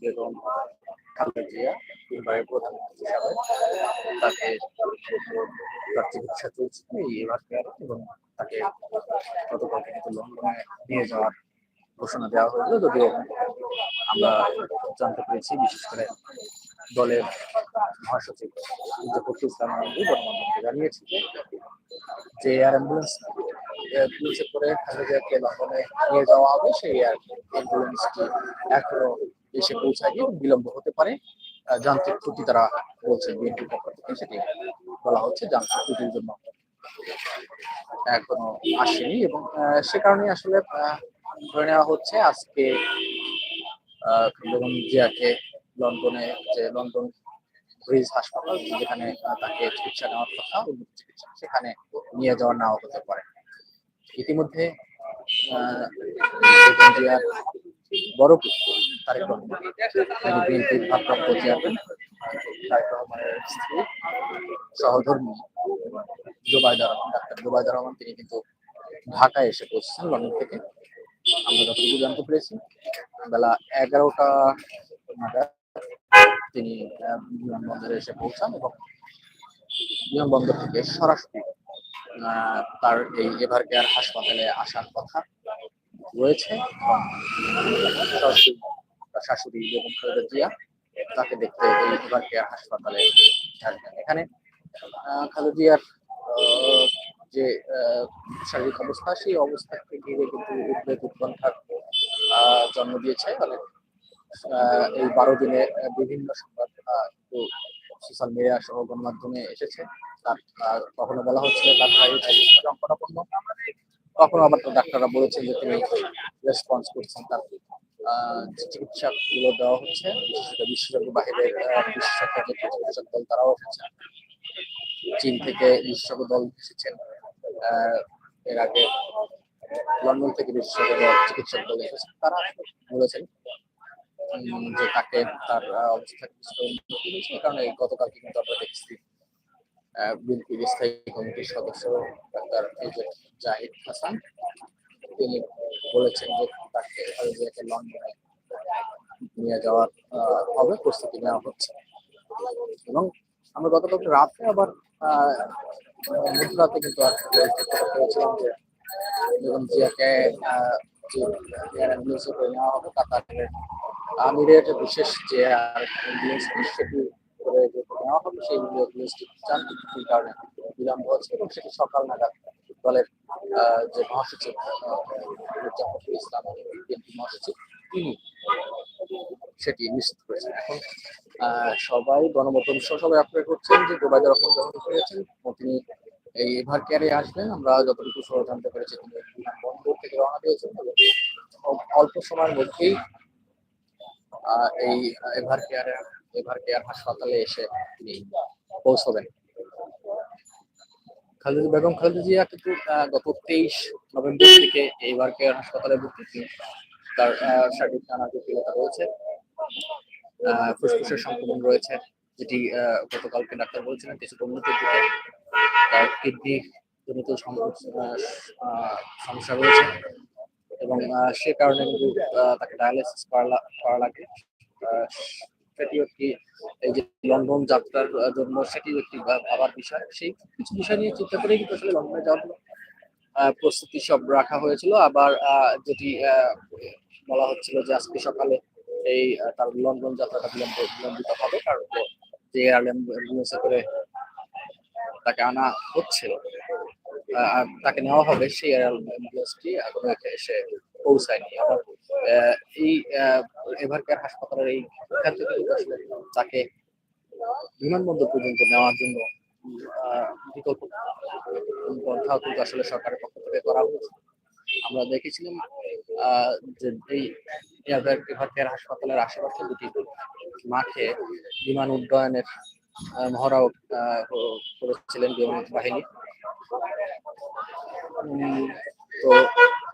বেগম খালেদা জিয়া তিনবারের প্রধানমন্ত্রী হিসাবে তাকে তার চিকিৎসা চলছে। এবার এবং তাকে গতকালকে কিন্তু লন্ডনে নিয়ে যাওয়ার ঘোষণা দেওয়া হয়েছিল। যদিও আমরা জানতে পেরেছি, বিশেষ করে দলের মহাসচিব জফরুল ইসলাম আলমগীর গণমাধ্যমকে জানিয়েছে যে যে এয়ার অ্যাম্বুলেন্স অ্যাম্বুলেন্সে করে খালেদাকে লন্ডনে নিয়ে যাওয়া হবে, সেই এয়ার অ্যাম্বুলেন্সটি এখনও এসে পৌঁছায়নি এবং বিলম্ব হতে পারে। যান্ত্রিক ত্রুটি তারা বলছে বিএনপির পক্ষ থেকে সেটি বলা হচ্ছে যান্ত্রিক ত্রুটির জন্য। এখনও আসেনি এবং সে কারণে আসলে ধরে নেওয়া হচ্ছে আজকে বেগম জিয়াকে লন্ডনে যে লন্ডন ব্রিজ হাসপাতাল যেখানে তাকে চিকিৎসা নেওয়ার কথা, উন্নত চিকিৎসা সেখানে নিয়ে যাওয়া নেওয়া হতে পারে। ইতিমধ্যে বড় পুত্র তারেক রহমান। বিএনপির ভারপ্রাপ্ত চেয়ারম্যান। তারেক রহমানের স্ত্রী সহধর্মী জোবায়দা রহমান ডাক্তার জোবায়দা রহমান। তিনি কিন্তু ঢাকায় এসে পৌঁছেছেন লন্ডন থেকে। আমরা যতটুকু জানতে পেরেছি, বেলা এগারোটা নাগাদ তিনি বিমানবন্দরে এসে পৌঁছান এবং বিমানবন্দর থেকে সরাসরি তার এই এভার কেয়ার হাসপাতালে আসার কথা রয়েছে। শাশুড়ি বেগম খালেদা জিয়া, তাকে দেখতে এই এভার কেয়ার হাসপাতালে এখানে খালেদা জিয়ার যে শারীরিক অবস্থা, সেই অবস্থাকে ঘিরে কিন্তু উদ্বেগ উৎকণ্ঠার জন্ম দিয়েছে। মানে এই বারো দিনে বিভিন্ন সংবাদ সোশ্যাল মিডিয়া সহ গণমাধ্যমে এসেছে। তার কখনো বলা হচ্ছে তার শারীরিক অবস্থা সংকটাপন্ন কখনো আবার তো ডাক্তাররা বলেছেন যে তিনি রেসপন্স করছেন তার চিকিৎসা গুলো দেওয়া হচ্ছে, বিশেষজ্ঞ বাহিরের বিশেষজ্ঞ চিকিৎসক দল তারাও এসেছেন চীন থেকে বিশেষজ্ঞ দল এসেছেন এর আগে লন্ডন থেকে বিশেষজ্ঞ দল, চিকিৎসক দল এসেছেন, তারা বলেছেন যে তাকে তার অবস্থা কিছুটা উন্নতি হয়েছে কারণে গতকালকে কিন্তু আমরা দেখছি বিএনপির স্থায়ী কমিটির সদস্য ডাক্তার এজেড জাহিদ হাসান। তিনি বলেছেন যে তাকে খালেদাকে লন্ডনে নিয়ে যাওয়ার হবে, প্রস্তুতি নেওয়া হচ্ছে। এবং আমরা গতকালকে রাতে আবার মধ্যরাতে কিন্তু করেছিলাম যে বেগম জিয়াকে নেওয়া হবে কাতারের আমিরের বিশেষ যে অ্যাম্বুলেন্স সেটি করে যে নেওয়া হবে সেই যান্ত্রিক কারণে বিলম্ব হচ্ছে এবং সেটি সকাল নাগাদ দলের যে মহাসচিব আহ, ইসলাম মহাসচিব তিনি সেটি নিশ্চিত করেছেন। এখন সবাই গণমাধ্যম সহ সবাই অপেক্ষা করছেন যে জোবাইদা রহমান যখন ফিরেছেন এবং তিনি এই এভার কেয়ারে আসবেন। আমরা যতটুকু সহ জানতে পেরেছি তিনি বিমানবন্দর থেকে রওনা দিয়েছেন। অল্প সময়ের মধ্যেই এই এভার কেয়ারে এভার কেয়ার হাসপাতালে এসে তিনি পৌঁছবেন? খালেদা বেগম খালেদা জিয়া কিন্তু গত তেইশ নভেম্বর থেকে এভার কেয়ার হাসপাতালে ভর্তি। তিনি তার শারীরিক নানা জটিলতা রয়েছে ফুসফুসের সংক্রমণ রয়েছে, যেটি গতকালকে ডাক্তার বলছিলেন কিছুটা উন্নতির দিকে। তার কিডনি জনিত সমস্যা রয়েছে এবং সে কারণে কিন্তু তাকে ডায়ালিসিস করা লাগে। সেটি একটি, এই যে লন্ডন যাত্রার জন্য সেটি একটি ভাবার বিষয়। সেই কিছু বিষয় নিয়ে চিন্তা করে কিন্তু আসলে লন্ডনে যাওয়ার প্রস্তুতি সব রাখা হয়েছিল। আবার যেটি বলা হচ্ছিল যে আজকে সকালে এই তার লন্ডন যাত্রাটা বিলম্ব, বিলম্বিত হবে কারণ যে- যে এয়ার অ্যাম্বুলেন্সে করে তাকে আনা হচ্ছিল তাকে নেওয়া হবে সেই অ্যাম্বুলেন্সটি এখনও এসে পৌঁছায়নি। আবার এই এভার কেয়ার হাসপাতালের এই থেকে আসলে তাকে বিমানবন্দর পর্যন্ত নেওয়ার জন্য বিকল্প আসলে সরকারের পক্ষ থেকে করা হয়েছে। আমরা দেখেছিলাম যে এই এভার হাসপাতালের আশেপাশে দুটি মাঠে বিমান উড্ডয়নের মহড়াও করেছিলেন বিমান বাহিনী। তো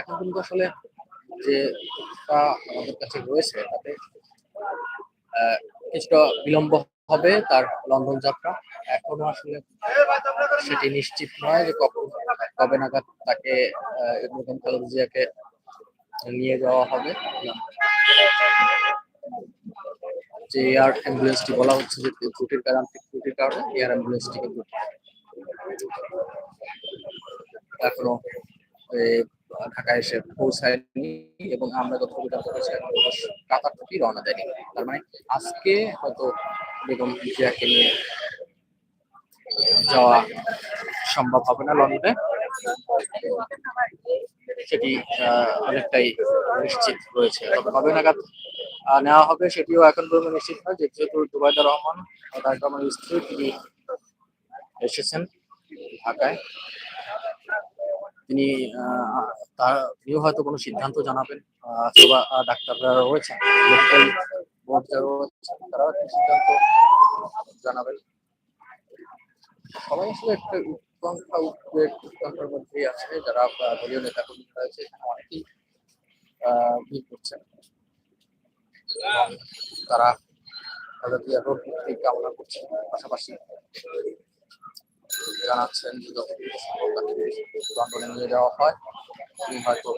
এখন কিন্তু আসলে যে আমাদের কাছে রয়েছে, তাতে কিছুটা বিলম্ব হবে তার লন্ডন যাত্রা। এখনও আসলে সেটি নিশ্চিত নয় যে কখন কবে নাগাদ তাকে বেগম খালেদা নিয়ে যাওয়া হবে। যে এয়ার অ্যাম্বুলেন্সটি বলা হচ্ছে যে ত্রুটির কারণে ত্রুটির কারণে এয়ার অ্যাম্বুলেন্সটি এখনও ঢাকায় এসে পৌঁছায়নি এবং আমরা জানতে পারছি, এখন কাতার থেকেই রওনা দেয়নি। তার মানে আজকে হয়তো বেগম জিয়াকে নিয়ে যাওয়া সম্ভব হবে না লন্ডনে। সেটি অনেকটাই নিশ্চিত রয়েছে। তবে কবে নাগাদ নেওয়া হবে সেটিও এখন পর্যন্ত নিশ্চিত নয়। যেহেতু জুবাইদা রহমান তারেক রহমানের স্ত্রী, তিনি এসেছেন ঢাকায়। তিনি তার তিনিও হয়তো কোনো সিদ্ধান্ত জানাবেন অথবা ডাক্তাররা রয়েছেন লোকাল যারা রয়েছেন, তারাও সিদ্ধান্ত জানাবেন। সবাই আসলে একটা উৎকণ্ঠা, উদ্বেগ, উৎকণ্ঠার মধ্যেই আছে, যারা দলীয় নেতা কর্মী রয়েছে, এখানে অনেকেই ভিড় করছেন। তারা তাদের কামনা করছেন, পাশাপাশি জানাচ্ছেন যে লন্ডনে নিয়ে যাওয়া হয়, তিনি হয়তো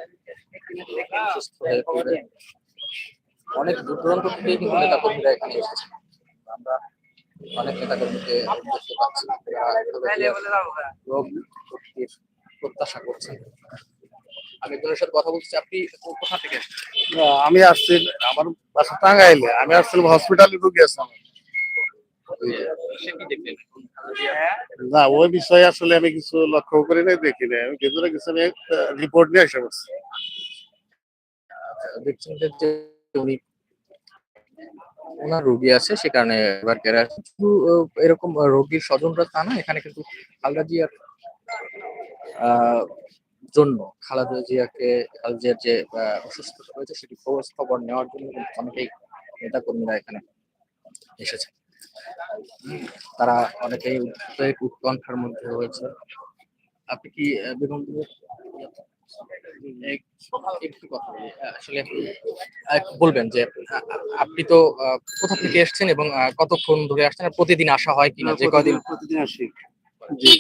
সুস্থ হয়ে ফিরবেন অনেক দূর দূরান্ত থেকে কিন্তু নেতা কর্মীরা এখানে এসেছেন। আমরা অনেক নেতা কর্মীকে দেখতে পাচ্ছি রোগ প্রত্যাশা করছেন। আমি একজনের সাথে কথা বলছি, আপনি কোথা থেকে আমি আসছি আমার বাসা টাঙ্গাইলে, আমি আসছিলাম হসপিটালে রুগী আছে আমার। না ওই বিষয়ে আসলে আমি কিছু লক্ষ্য করি নাই দেখি নাই। আমি ভেতরে কিছু আমি রিপোর্ট নিয়ে এসে বসছি দেখছেন যে উনি ওনার রোগী আছে সে কারণে এবার কেরা শুধু এরকম রোগীর স্বজনরা তা না এখানে কিন্তু খালেদা জিয়ার আহ, জন্য খালেদা জিয়াকে খালেদা জিয়ার যে অসুস্থতা হয়েছে সেটি খবর খবর নেওয়ার জন্য কিন্তু অনেকেই নেতা কর্মীরা এখানে এসেছে তারা অনেকেই উদ্বেগ উৎকণ্ঠার মধ্যে রয়েছে। আপনি কি বেগম এক- একটু কথা আসলে বলবেন যে আপনি তো কোথা থেকে এসেছেন এবং কতক্ষণ ধরে আসছেন প্রতিদিন আসা হয় কিনা? যে কদিন প্রতিদিন আসি। জি।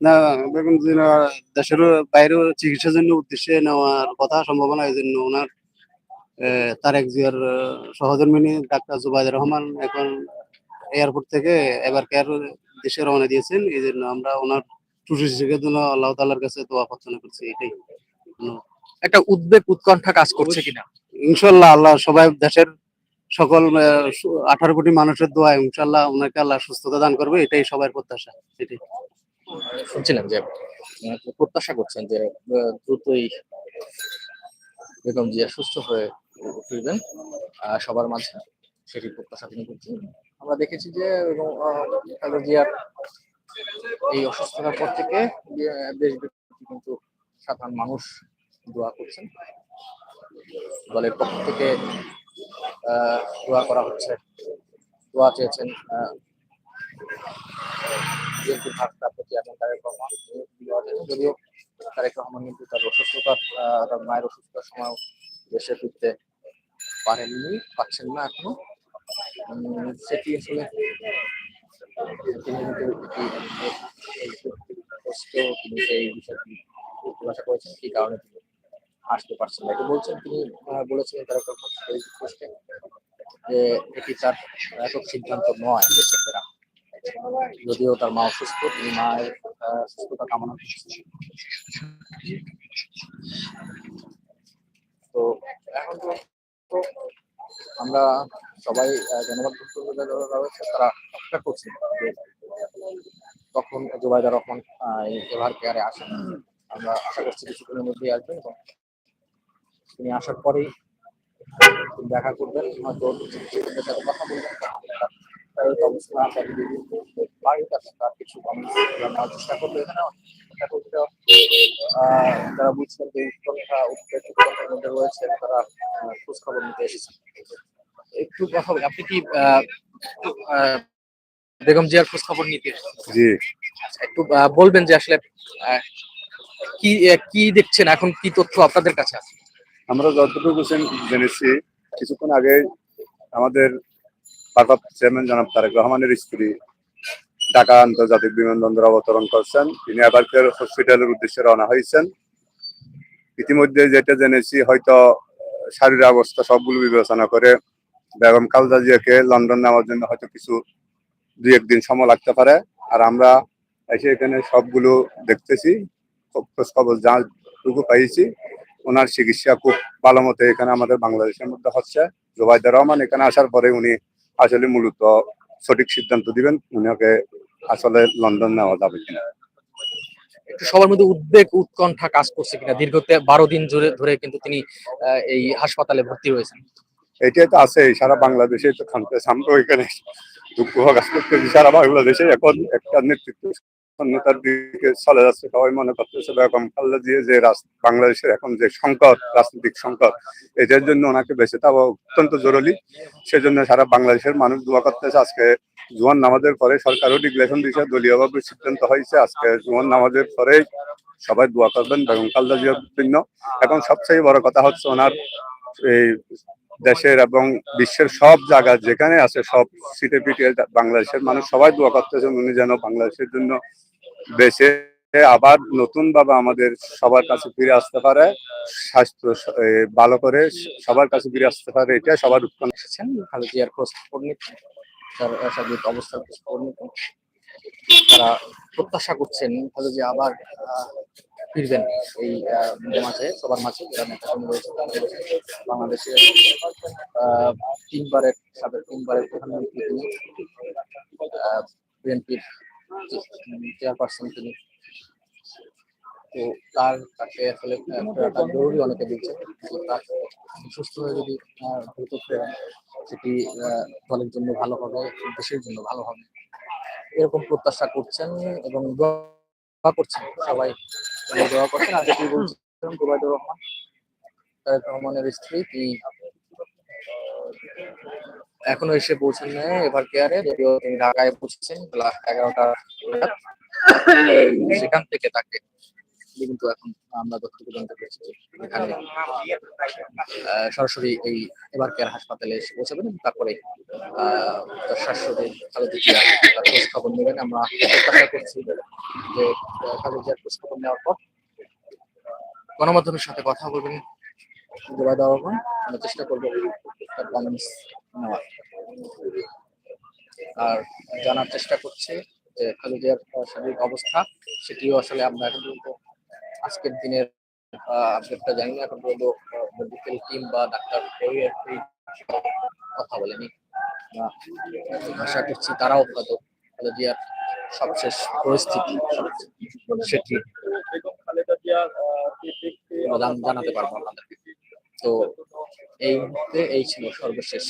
না বেগম দেশের বাইরে চিকিৎসার জন্য উদ্দেশ্যে নেওয়ার কথা সম্ভাবনা এই জন্য ওনার তারেক জিয়ার সহধর্মিনী ডাক্তার জুবাইদ রহমান এখন এয়ারপোর্ট থেকে এবার কেয়ার দেশে রওনা দিয়েছেন। এই জন্য আমরা ওনার সুশিক্ষকের জন্য আল্লাহ তালার কাছে দোয়া প্রার্থনা করছি এটাই। একটা উদ্বেগ উৎকণ্ঠা কাজ করছে কিনা? ইনশাল্লাহ আল্লাহ সবাই দেশের সকল আঠারো কোটি মানুষের দোয়া ইনশাল্লাহ ওনাকে আল্লাহ সুস্থতা দান করবে এটাই সবার প্রত্যাশা এটাই। শুনছিলাম যে প্রত্যাশা করছেন যে দ্রুতই বেগম জিয়া সুস্থ হয়ে ফিরবেন সবার মাঝে সেটি প্রত্যাশা তিনি করছেন। আমরা দেখেছি যে জিয়ার এই অসুস্থতার পর থেকে দেশব্যাপী কিন্তু সাধারণ মানুষ দোয়া করছেন। দলের পক্ষ থেকে দোয়া করা হচ্ছে। দোয়া চেয়েছেন তারেক রহমান। যদিও তারেক রহমান কিন্তু তার তার মায়ের অসুস্থতার সময় দেশে ফিরতে পারেননি, পাচ্ছেন না এখনও। কি কারণে তিনি আসতে পারছেন না এটি বলছেন তিনি বলেছিলেন পোস্টে যে, এটি তার একক সিদ্ধান্ত নয় দেশে ফেরা যদিও তার মা অসুস্থ তিনি মায়ের সুস্থতা কামনা তো এখন তো আমরা সবাই তারা অপেক্ষা করছি। তখন জুবাইদার রহমান এভার কেয়ারে আসেন। আমরা আশা করছি কিছুদিনের মধ্যেই আসবেন এবং তিনি আসার পরেই দেখা করবেন। হয়তো কথা বলবেন কাছে এখানে বুঝছেন যে তারা নিতে একটু বেগম জিয়ার খোঁজ খবর নিতে একটু বলবেন যে আসলে কি কি দেখছেন এখন কি তথ্য আপনাদের কাছে আছে আমরা যতটুকু জেন- জেনেছি, কিছুক্ষণ আগে আমাদের চেয়ারম্যান জনাব তারেক রহমানের স্ত্রী ঢাকা আন্তর্জাতিক বিমানবন্দর অবতরণ করছেন। তিনি আবার ফের হসপিটালের উদ্দেশ্যে রওনা হয়েছেন। ইতিমধ্যে যেটা জেনেছি, হয়তো শারীরিক অবস্থা সবগুলো বিবেচনা করে বেগম খালেদা জিয়াকে লন্ডন নেওয়ার জন্য হয়তো কিছু দুই একদিন সময় লাগতে পারে। আর আমরা এসে এখানে সবগুলো দেখতেছি খবর যাটুকু পাইছি। ওনার চিকিৎসা খুব ভালো মতো এখানে আমাদের বাংলাদেশের মধ্যে হচ্ছে। জোবাইদুর রহমান এখানে আসার পরে উনি আসলে মূলত সঠিক সিদ্ধান্ত দিবেন উনাকে আসলে লন্ডন নেওয়া যাবে কিনা। একটু সবার মধ্যে উদ্বেগ উৎকণ্ঠা কাজ করছে কিনা? দীর্ঘ বারো দিন ধরে ধরে কিন্তু তিনি এই হাসপাতালে ভর্তি রয়েছেন। এটাই তো আছে সারা বাংলাদেশে তো খানতে সামনে এখানে দুঃখ কাজ করতে সারা বাংলাদেশে এখন একটা নেতৃত্ব নেতার দিকে চলে যাচ্ছে। সবাই মনে করতেছে, বেগম খালেদা জিয়া যে বাংলাদেশের এখন যে সংকট, রাজনৈতিক সংকট এটার জন্য ওনাকে বেঁচে থাকা অত্যন্ত জরুরি। সেজন্য সারা বাংলাদেশের মানুষ দোয়া করতেছে, আজকে জুয়ান নামাজের পরে সরকারও ডিক্লেশন দিয়েছে, দলীয়ভাবে সিদ্ধান্ত হয়েছে, আজকে জুয়ান নামাজের পরে সবাই দোয়া করবেন বেগম খালেদা জিয়ার জন্য। এখন সবচেয়ে বড় কথা হচ্ছে ওনার এই দেশের এবং বিশ্বের সব জায়গা যেখানে আছে, সব সিটে পিটে বাংলাদেশের মানুষ সবাই দোয়া করতেছেন উনি যেন বাংলাদেশের জন্য বেঁচে আবার নতুন ভাবে আমাদের সবার কাছে ফিরে আসতে পারে স্বাস্থ্য ভালো করে সবার কাছে ফিরে আসতে পারে এটা সবার উৎপন্ন এসেছেন খালেদিয়ার খোঁজ খবর নিতে তার নিতে। তারা প্রত্যাশা করছেন খালেদিয়া আবার আহ, ফিরবেন এই মাঝে সবার মাঝে রয়েছে বাংলাদেশের তিনবারের সাবেক তিনবারের প্রধানমন্ত্রী তিনি বিএনপির চেয়ারপারসন তিনি। তো তার তাকে আসলে আহ, জরুরি অনেকে দিচ্ছেন তো তার সুস্থ হয়ে যদি দ্রুত সেটি দলের জন্য ভালো হবে দেশের জন্য ভালো হবে। এরকম প্রত্যাশা করছেন এবং দোয়া করছেন সবাই। দোয়া করছেন। আর যেটি বলছেন জুবাইদুর রহমান তারেক রহমানের স্ত্রী তিনি এখনও এসে পৌঁছেন নাই, এবার কেয়ারে যদিও তিনি ঢাকায় পৌঁছেছেন বেলা এগারোটা সেখান থেকে তাকে কিন্তু এখন আমরা যতটুকু জানতে পেরেছি এখানে সরাসরি এই এবার কেয়ার হাসপাতালে এসে পৌঁছাবেন তারপরে তার তার খোঁজ খবর নেবেন। আমরা প্রত্যাশা করছি যে খালেদা জিয়ার খোঁজ খবর নেওয়ার পর গণমাধ্যমের সাথে কথা বলবেন। রহমান আমরা চেষ্টা করব কমেন্টস নেওয়ার। আর জানার চেষ্টা করছে যে খালেদিয়ার শারীরিক অবস্থা সেটিও আসলে আমরা এখন পর্যন্ত আজকের দিনের আপডেটটা জানি না এখন পর্যন্ত মেডিকেল টিম বা ডাক্তার কথা বলেনি। আশা করছি তারাও হয়তো খালেদিয়ার সবশেষ পরিস্থিতি সেটি জানাতে পারব আপনাদেরকে তো এই মুহূর্তে এই ছিল সর্বশেষ